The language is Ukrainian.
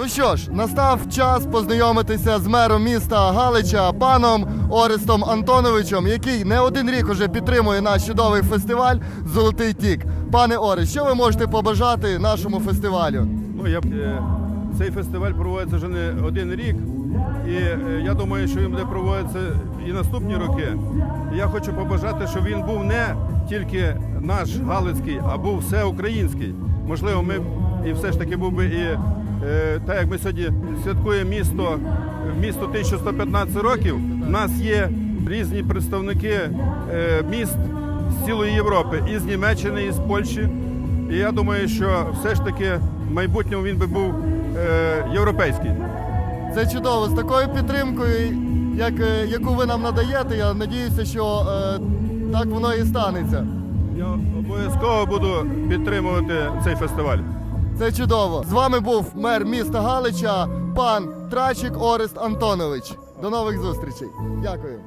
Ну що ж, настав час познайомитися з мером міста Галича, паном Орестом Антоновичем, який не один рік уже підтримує наш чудовий фестиваль Золотий Тік. Пане Орест, що ви можете побажати нашому фестивалю? Ну, я, б, е, цей фестиваль проводиться вже не один рік, і е, я думаю, що він буде проводитися і наступні роки. Я хочу побажати, щоб він був не тільки наш Галицький, а був всеукраїнський. Можливо, ми і все ж таки був би і е, так як ми сьогодні святкуємо місто, місто 1115 років. У нас є різні представники е, міст з цілої Європи, і з Німеччини, і з Польщі. І я думаю, що все ж таки в майбутньому він би був е, європейський. Це чудово. З такою підтримкою, як, яку ви нам надаєте, я надіюся, що е, так воно і станеться. Я обов'язково буду підтримувати цей фестиваль. Це чудово. З вами був мер міста Галича, пан Трачик Орест Антонович. До нових зустрічей. Дякую.